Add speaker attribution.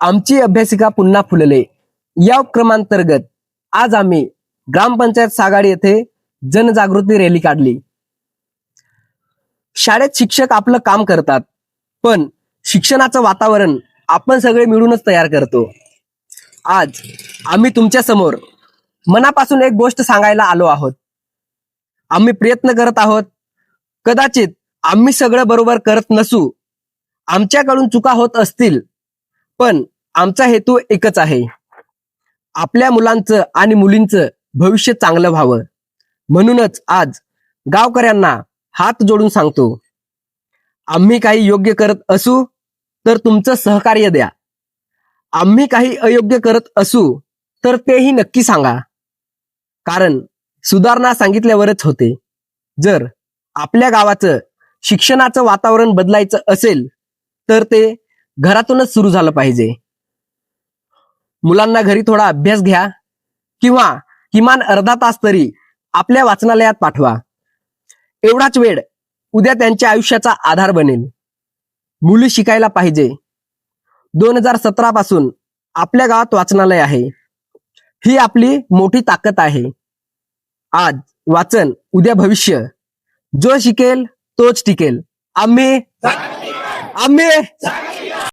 Speaker 1: आमची अभ्यासिका पुन्हा फुलले. या उपक्रमांतर्गत आज आम्ही ग्रामपंचायत सागाड येथे जनजागृती रॅली काढली. शाळेत शिक्षक आपलं काम करतात पण शिक्षणाचं वातावरण आपण सगळे मिळूनच तयार करतो. आज आम्ही तुमच्यासमोर मनापासून एक गोष्ट सांगायला आलो आहोत. आम्ही प्रयत्न करत आहोत कदाचित आम्ही सगळं बरोबर करत नसू आमच्याकडून चुका होत असतील पण आमचा हेतू एकच आहे. आपल्या मुलांचं आणि मुलींचं भविष्य चांगलं व्हावं. म्हणूनच आज गावकऱ्यांना हात जोडून सांगतो आम्ही काही योग्य करत असू तर तुमचं सहकार्य द्या. आम्ही काही अयोग्य करत असू तर तेही नक्की सांगा. कारण सुधारणा सांगितल्यावरच होते. जर आपल्या गावाचं शिक्षणाचं वातावरण बदलायचं असेल तर ते घरातूनच सुरू झालं पाहिजे. मुलांना घरी थोडा अभ्यास घ्या किंवा किमान अर्धा तास तरी आपल्या वाचनालयात पाठवा. एवढाच वेळ उद्या त्यांच्या आयुष्याचा आधार बनेल. मुली शिकायला पाहिजे. दोन हजार सतरा पासून आपल्या गावात वाचनालय आहे. ही आपली मोठी ताकद आहे. आज वाचन उद्या भविष्य. जो शिकेल तोच टिकेल. आम्ही आम्ही